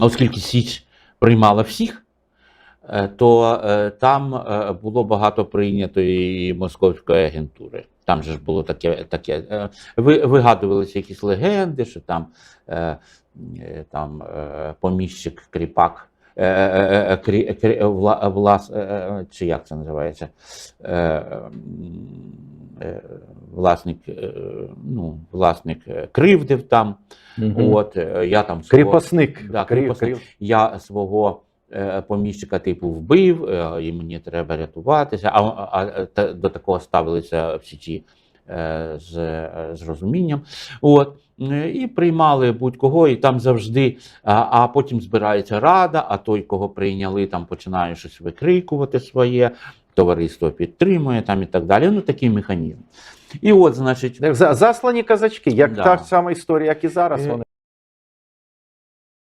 оскільки Січ приймала всіх, е, то е, там е, було багато прийнятої московської агентури. Там же ж було таке, таке ви- вигадувалися якісь легенди, що там, там поміщик кріпак. крі- крі- вла- влас, чи як це називається? Власник, е, ну, власник е, кривдив там. Мгм. От, е, я там свого- Кріпосник. Да, Кріп- кріпосник. кріп- я свого поміщика типу вбив, і мені треба рятуватися. А, а, а та- до такого ставилися в січі е, з, з розумінням. От. І приймали будь-кого, і там завжди, а, а потім збирається рада, а той, кого прийняли, там починає щось викрикувати своє, товариство підтримує там і так далі. Ну, такий механізм. І от, значить, За- Заслані казачки, як Да. та ж сама історія, як і зараз. Е, Вони